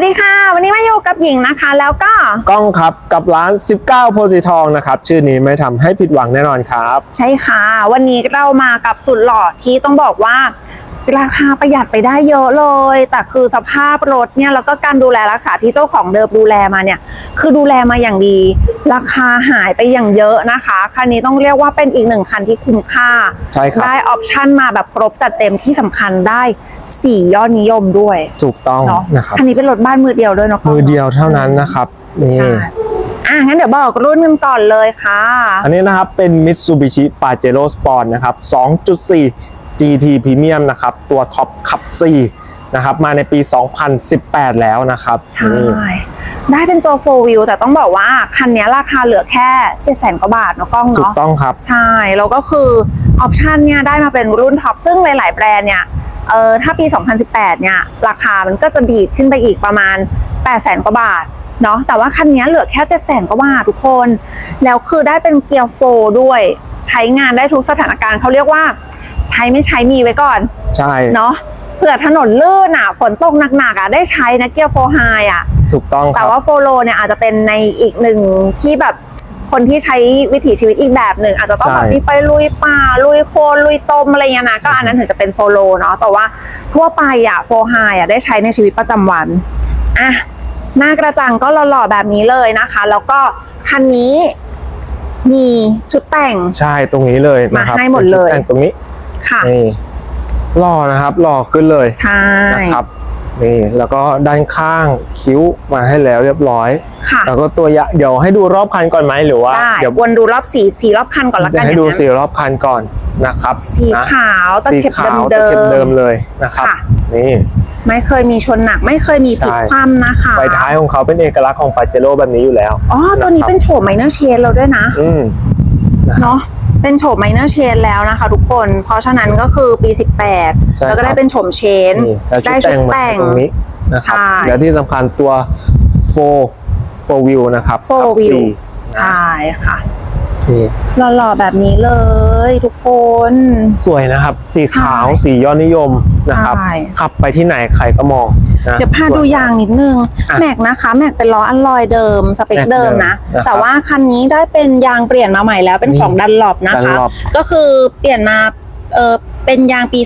วัสดีค่ะ วันนี้มาอยู่กับหญิงนะคะ แล้วก็กล้องครับกับร้าน 19 โพสีทองนะครับ ชื่อนี้ไม่ทำให้ผิดหวังแน่นอนครับ ใช่ค่ะ วันนี้เรามากับสุดหล่อที่ต้องบอกว่า ราคาประหยัดไปได้เยอะเลย แต่คือสภาพรถเนี่ยแล้วก็การดูแลรักษาที่เจ้าของเดิมดูแลมาเนี่ย คือดูแลมาอย่างดี ราคาหายไปอย่างเยอะนะคะคันนี้ต้องเรียกว่าเป็นอีกหนึ่งคันที่คุ้มค่า ใช่ครับ ได้ออปชั่นมาแบบครบจัดเต็มที่สำคัญได้สี่ยอดนิยมด้วยถูกต้องเนาะนะครับคันนี้เป็นรถบ้านมือเดียวด้วยเนาะมือเดียวเท่านั้นนะครับนี่ ใช่อะงั้นเดี๋ยวบอกรุ่นกันก่อนเลยค่ะ อันนี้นะครับเป็น Mitsubishi Pajero Sport นะครับ 2.4 GT Premium นะครับ ตัวท็อปขับ4นะครับ มาในปี 2018 แล้วนะครับ ใช่นี่ได้เป็นตัว 4 wheel แต่ต้องบอกว่าคันนี้ราคาเหลือแค่ 7 0 0 0 0 กว่าบาทเนาะกล้องถูกเนาะต้องครับ ใช่ แล้วก็คือออปชันเนี่ยได้มาเป็นรุ่นท็อป ซึ่งหลาย ๆ แบรนด์เนี่ยเออถ้าปี 2018 เนี่ย ราคามันก็จะดีดขึ้นไปอีกประมาณ 8 0 0 0 0 กว่าบาทเนาะแต่ว่าคันนี้เหลือแค่7 0 0 0 0กว่าบาททุกคน แล้วคือได้เป็นเกียร์โฟด้วย ใช้งานได้ทุกสถานการณ์เขาเรียกว่า ใช้ไม่ใช้มีไว้ก่อน ใช่เนาะเผื่อถนนลื่นอะฝนตกหนักๆอะได้ใช้นะเกียร์โฟไฮอะ ถูกต้องคแต่รับว่าโฟโลเนี่ยอาจจะเป็นในอีกหนึ่งที่แบบคนที่ใช้วิถีชีวิตอีกแบบหนึ่งอาจจะต้องใช่แบบมีไปลุยป่าลุยโคลนลุยตมอะไรเงี้ยนะก็อันนั้นถึงจะเป็นโฟโลเนาะแต่ว่าทั่วไปอะโฟไฮอะได้ใช้ในชีวิตประจำวันอะหน้ากระจังก็หล่อๆแบบนี้เลยนะคะ แล้วก็คันนี้มีชุดแต่งใช่ตรงนี้เลยนะครับมาให้หมดเลยป็นชุแต่งตรงนี้ ค่ะนี่หล่อนะครับหล่อขึ้นเลยใช่นะครับนี่แล้วก็ด้านข้างคิ้วมาให้แล้วเรียบร้อยค่ะแล้วก็ตัวยะเดี๋ยวให้ดูรอบคันก่อนไหมหรือว่าได้เดี๋ยววนดูรอบสีสีรอบคันก่อนละเดี๋กัยนวให้อย่างดูนั้นสีรอบคันก่อนนะครับ สีนะขาวตะสีเข็บขาวเดิตะเข็บเดิมมเลยนะครับค่ะนี่ๆไม่เคยมีชนหนักไม่เคยมีพลิกใช่คว่ำนะคะไฟท้ายของเขาเป็นเอกลักษณ์ของปาเจโร่แบบนี้อยู่แล้วอ๋อตัวนี้ะครับเป็นโฉมไมเนอร์เชนเราด้วยนะอืมเนาะ เป็นโฉมไมเนอร์เชนแล้วนะคะทุกคน เพราะฉะนั้นก็คือปีใช่18 แล้วก็ได้ครับเป็นโฉมเชนนี่แล้วชุได้ดชุแต่ดงมาแต่งตรงนี้นะครับใช่แล้วที่สำคัญตัวโฟโฟวิวนะครับ Four ขับ wheel สี่ใช่ค่ะ นี่หล่อๆแบบนี้เลยทุกคน สวยนะครับ สีขาวใช่สียอดนิยมนะครับใช่ ขับไปที่ไหนใครก็มองนะ เดี๋ยวพาดูสยางนิดนึง อะแม็กนะคะ แม็กเป็นล้ออัลลอยเดิม สเปคแม็กเดิมเดิมนะนะครับแต่ว่าคันนี้ได้เป็นยางเปลี่ยนมาใหม่แล้วเป็นของนี่ดันหลบนะคะ Dunlop ก็คือเปลี่ยนมาเออเป็นยางปี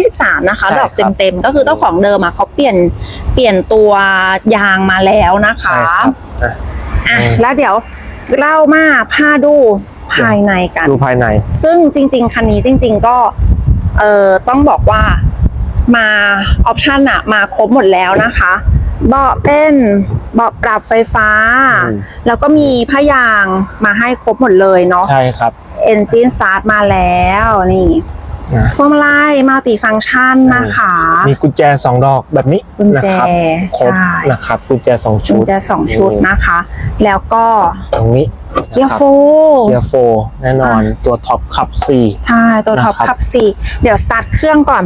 2023 นะคะ ใช่ดอกครับเต็มๆ ก็คือเจ้าของเดิมอะเขาเปลี่ยนเปลี่ยนตัวยางมาแล้วนะคะใช่ครับอะอะอืมแล้วเดี๋ยว เล่ามาพาดูภายในกัน ดูภายใน ซึ่งจริง ๆ คันนี้จริง ๆ ก็เอ่อต้องบอกว่ามาออปชันอะมาครบหมดแล้วนะคะเบาะเป็นเบาะปรับไฟฟ้าอืมแล้วก็มีผ้ายางมาให้ครบหมดเลยเนาะใช่ครับเอนจินสตาร์ทมาแล้วนี่ นะพวงมาลัยมัลติฟังก์ชันนะคะ มีกุญแจสองดอกแบบนี้กุญแจนะครับครบใช่นะครับกุญแจสองกุชุญดแจสองชุดนะคะ แล้วก็ตรงนี้เกียร์โฟเกียร์โฟแน่นอนตัวท็อปขับสี่ใช่ตัวท็อปนะครับขับสี่เดี๋ยวสตาร์ทเครื่องก่อน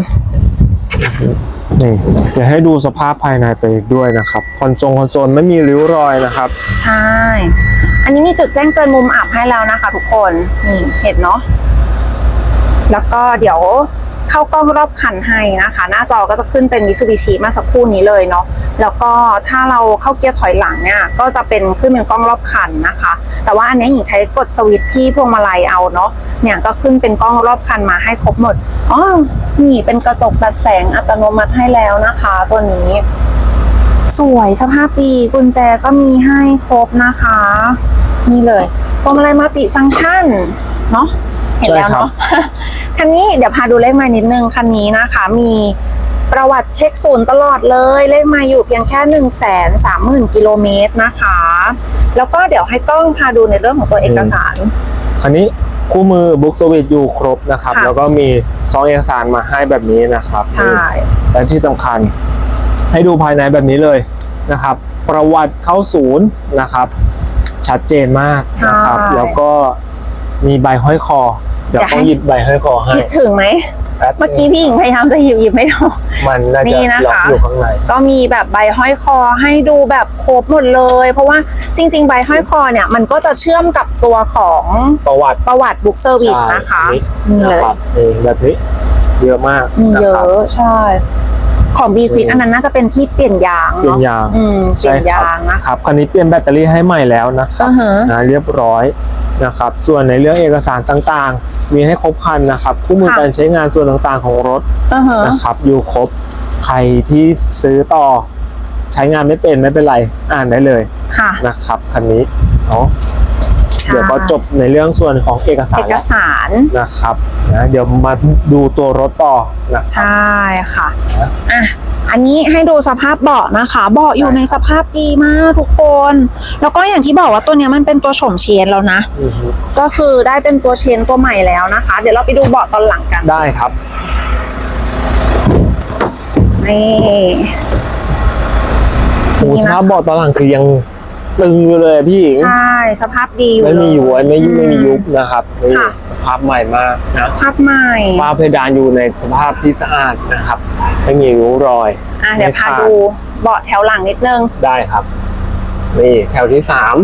นี่เดี๋ยวให้ดูสภาพภายในไปอีกด้วยนะครับคอนโซลคอนโซลไม่มีริ้วรอยนะครับ ใช่ อันนี้มีจุดแจ้งเตือนมุมอับให้แล้วนะคะ ทุกคนนี่เห็นเนาะ แล้วก็เดี๋ยวเข้ากล้องรอบคันให้นะคะ หน้าจอก็จะขึ้นเป็น Mitsubishi มาสักครู่นี้เลยเนาะแล้วก็ถ้าเราเข้าเกียร์ถอยหลังเนี่ยก็จะเป็นขึ้นเป็นกล้องรอบคันนะคะ แต่ว่าอันนี้หญิงใช้กดสวิตช์ที่พวงมาลัยเอาเนาะเนี่ยก็ขึ้นเป็นกล้องรอบคันมาให้ครบหมดอ๋อนี่เป็นกระจกตัดแสงอัตโนมัติให้แล้วนะคะ ตัวนี้ สวยสภาพดีกุญแจก็มีให้ครบนะคะ นี่เลยพวงมาลัยมัลติฟังก์ชันเนาะ เห็นแล้วใช่ครับเนาะคันนี้เดี๋ยวพาดูเลขไมานิดนึงคันนี้นะคะ มีประวัติเช็คศูนย์ตลอดเลย เลขไมาอยู่เพียงแค่1นึ่งแสนสามหมื่นกิโลเมตรนะคะ แล้วก็เดี๋ยวให้กล้องพาดูในเรื่องของตัวเอกสารอันนี้คู่มือบุ๊กสวิตอยู่ครบนะครับค่ะแล้วก็มีซองเอกสารมาให้แบบนี้นะครับใช่และที่สำคัญให้ดูภายในแบบนี้เลยนะครับ ประวัติเข้าศูนย์นะครับ ชัดเจนมากนะครับใช่แล้วก็มีใบห้อยคอ เดี๋ยวอยากให้ต้องหยิบใบห้อยคอให้หยิบถึงไหมแป๊บเมื่อกี้พี่หญิงพยายามจะหยิบหยิบไม่ถูกมันน่านี่จะนะคะล็อกอยู่ข้างในก็มีแบบใบห้อยคอให้ดูแบบครบหมดเลย เพราะว่าจริง ๆ ใบห้อยคอเนี่ยมันก็จะเชื่อมกับตัวของประวัติประวัติบุ๊กเซอร์วิสใช่นะคะอันี่เลยนะครับนี่แบบนี้เยอะมากมีนะเยครับอะใช่ของ B Quick อันนั้นน่าจะเป็นที่เปลี่ยนยางเปลี่ยเนาะนยางอืมเปลี่ยนใช่ยางนะครับคันนี้เปลี่ยนแบตเตอรี่ให้ใหม่แล้วนะครับอ่าฮะนะเรียบร้อย นะครับ ส่วนในเรื่องเอกสารต่างๆ มีให้ครบครันนะครับคู่มือค่ะการใช้งานส่วนต่างๆของรถอือฮะนะครับ อยู่ครบใครที่ซื้อต่อใช้งานไม่เป็นไม่เป็นไรอ่านได้เลยค่ะนะครับคันนี้เนาะ ใช่ เดี๋ยวก็จบในเรื่องส่วนของเอกสารเอกแล้วสารนะครับนะเดี๋ยวมาดูตัวรถต่อนะใช่ค่ะนะอะอันนี้ให้ดูสภาพเบาะนะคะเบาะอยู่ในสภาพดีมากทุกคน แล้วก็อย่างที่บอกว่าตัวเนี้ยมันเป็นตัวโฉมเชนแล้วนะ อือฮึก็คือได้เป็นตัวเชนตัวใหม่แล้วนะคะ เดี๋ยวเราไปดูเบาะตอนหลังกันได้ครับ นี่ โอ้นี่สนะภาพเบาะตอนหลังคือยัง ตึงอยู่เลยพี่หญิงใช่สภาพดีอยู่ไม่มีเลย้วยไม่ยุบไม่มียุบนะครับนี่ค่ะสภาพใหม่มากนะภาพใหม่ฝ้าเพดานอยู่ในสภาพที่สะอาดนะครับไม่มีริ้วรอยอะเดี๋ยวไม่พาขาดูเบาะแถวหลังนิดนึงได้ครับนี่แถวที่สาม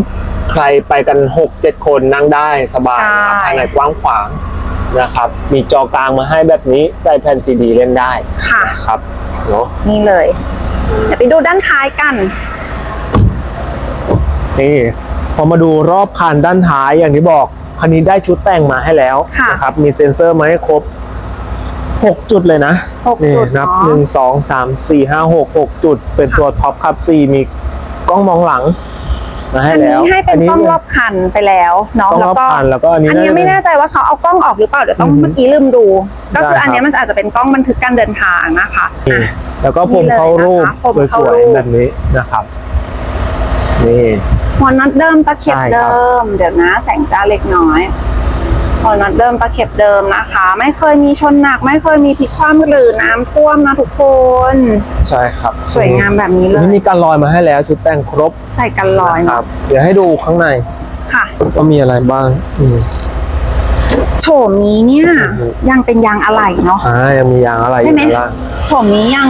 ใครไปกันหกเจ็ดคนนั่งได้สบายนะครับใช่ภายในกว้างขวางนะครับ มีจอกลางมาให้แบบนี้ใส่แผ่นซีดีเล่นได้ค่ะนะครับเนาะนี่เลยเดี๋ยวไปดูด้านท้ายกัน นี่พอมาดูรอบคันด้านท้ายอย่างที่บอกคันนี้ได้ชุดแต่งมาให้แล้วค่ะนะครับมีเซ็นเซอร์มาให้ครบหกจุดเลยนะหกนี่จุดนับเนาะหนึ่งสองสามสี่ห้าหกหกจุด เป็นตัวท็อปครับสี่มีกล้องมองหลังมาให้อันแล้วนี้ให้เป็นกล้องรอบคันไปแล้วเนาะกล้องแล้รวอบก็คันแล้วก็อันนี้อันนี้าจะไม่แน่ใจว่าเขาเอากล้องออกหรือเปล่าเดี๋ยวต้องอืมเมื่อกี้ลืมดู ก็คือได้ครับอันนี้มันอาจจะเป็นกล้องบันทึกการเดินทางนะคะนี่อะแล้วก็ผมนี่เลยเข้ารูปนะคะผมสเข้าวยรูปๆแบบนี้นะครับนี่ หัวน็อตเดิมตะเข็บใช่ครับเดิม เดี๋ยวนะแสงจ้าเล็กน้อยหัวน็อตเดิมตะเข็บเดิมนะคะ ไม่เคยมีชนหนัก ไม่เคยมีพลิกคว่ำหรือน้ำท่วมนะทุกคน ใช่ครับ สวยงามแบบนี้เลอันยนี้มีการลอยมาให้แล้วชุดแต่งครบ ใส่กันลอยนะคเนาะรับ เดี๋ยวให้ดูข้างในค่ะว่ามีอะไรบ้างอืมโฉมนี้เนี่ยอือฮึยังเป็นยางอะไหล่เนาะอ่ายังมียางอะไรอใช่ยู่ไหมด้านล่างโฉมนี้ยัง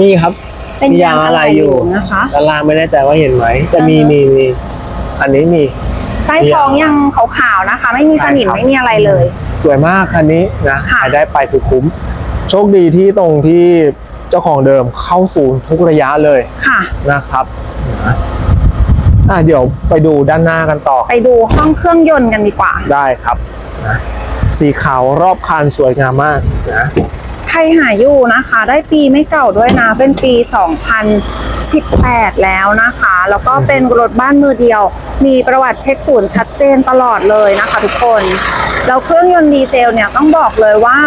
มีครับ เป็นมียางอะไหล่อยู่นะคะด้านล่างไม่แน่ใจว่าเห็นไหมแต่มีอ่าฮะมีมีอันนี้มีใต้ท้องยังขาวๆนะคะ ไม่มีสนิมใช่ครับไม่มีอะไรเลย สวยมากคันนี้นะค่ะใครได้ไปคือคุ้ม โชคดีที่ตรงที่เจ้าของเดิมเข้าศูนย์ทุกระยะเลยค่ะนะครับนะอะเดี๋ยวไปดูด้านหน้ากันต่อ ไปดูห้องเครื่องยนต์กันดีกว่าได้ครับนะสีขาวรอบคันสวยงามมากนะ ใครหาอยู่นะคะ ได้ปีไม่เก่าด้วยนะ เป็นปี 2018 แล้วนะคะ แล้วก็เป็นรถบ้านมือเดียว มีประวัติเช็คศูนย์ชัดเจนตลอดเลยนะคะทุกคน แล้วเครื่องยนต์ดีเซลเนี่ยต้องบอกเลยว่า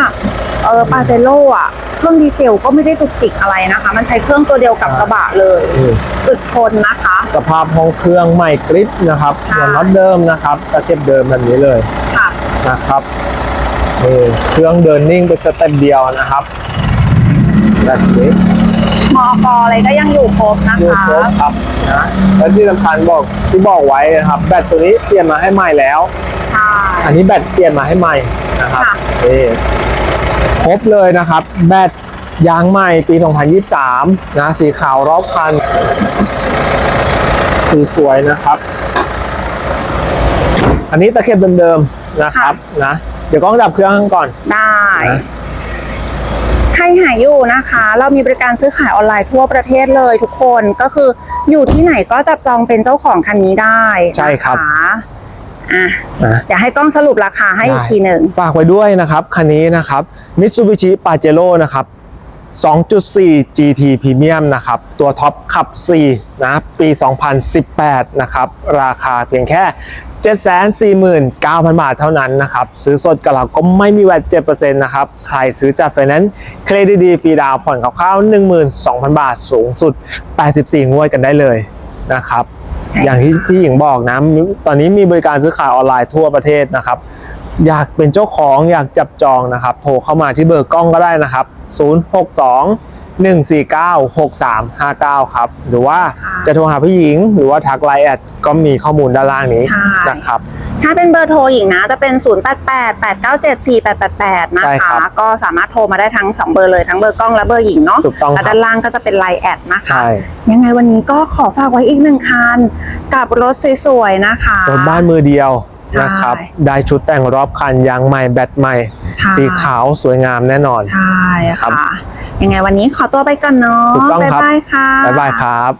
เออปาเจโร่อะเครื่องดีเซลก็ไม่ได้จุกจิกอะไรนะคะ มันใช้เครื่องตัวเดียวกับกระบะเลยอืม อึดทนนะคะ สภาพห้องเครื่องใหม่กริปนะครับใช่หัวน็อตเดิมนะครับตะเข็บเดิมแบบนี้เลยค่ะ นะครับ นี่เครื่องเดินนิ่งเป็นสเต็ปเดียวนะครับแบบนี้มอกอะไรก็ยังอยู่ครบนะดูคะครบครับนะและที่สำคัญบอกที่บอกไว้นะครับ แบตตัวนี้เปลี่ยนมาให้ใหม่แล้ว ใช่ อันนี้แบตเปลี่ยนมาให้ใหม่นะครับค่ะ นี่ครบเลยนะครับ แบตยางใหม่ปี 2023 นะสีขาวรอบคันคือสวยนะครับ อันนี้ตะเข็บเดิมๆนะครับนะ เดี๋ยวกล้องดับเครื่องก่อน ได้ นะใครหาอยู่นะคะ เรามีบริการซื้อขายออนไลน์ทั่วประเทศเลยทุกคนก็คืออยู่ที่ไหนก็จับจองเป็นเจ้าของคันนี้ได้ใช่ครับ นะคะอะนะ เดี๋ยวให้กล้องสรุปราคาให้อีกทีหนึ่ง ฝากไว้ด้วยนะครับ คันนี้นะครับ Mitsubishi Pajero นะครับ 2.4 GT Premium นะครับ ตัวท็อปขับ 4 นะ ปี 2018 นะครับ ราคาเพียงแค่ 749,000 บาทเท่านั้นนะครับ ซื้อสดกับเราก็ไม่มีแวด7%นะครับ ใครซื้อจากไฟแนนซ์เครดิตดีฟรีดาวน์ผ่อนคร่าวๆ12,000 บาทสูงสุด 84 งวดกันได้เลยนะครับใช่อย่างที่พี่หญิงบอกนะ ตอนนี้มีบริการซื้อขายออนไลน์ทั่วประเทศนะครับ อยากเป็นเจ้าของอยากจับจองนะครับ โทรเข้ามาที่เบอร์กล้องก็ได้นะครับ 062 149 6359 ครับ หรือว่าจะโทรหาพี่หญิง หรือว่าทักไลน์แอดก็มีข้อมูลด้านล่างนี้ใช่นะครับถ้าเป็นเบอร์โทรหญิงนะจะเป็น 0 8 8 8 9 7 4 8 8 8 นะใช่ครัคะบก็สามารถโทรมาได้ทั้ง 2 เบอร์เลยทั้งเบอร์กล้องและเบอร์หญิงเนาะถูกต้องครับและด้านล่างก็จะเป็นไลน์แอดนะคะใช่ยังไงวันนี้ก็ขอฝากไว้อีกหนึ่งคัน กับรถสวยๆนะคะรถบ้านมือเดียวใช่ นะครับ ได้ชุดแต่งรอบคันยางใหม่แบตใหม่ใช่สีขาวสวยงามแน่นอน ใช่ครัค่ะบยังไงวันนี้ขอตัวไปก่อนเนาะถูกต้องครับบ๊ายบายค่ะบ๊ายบายครับ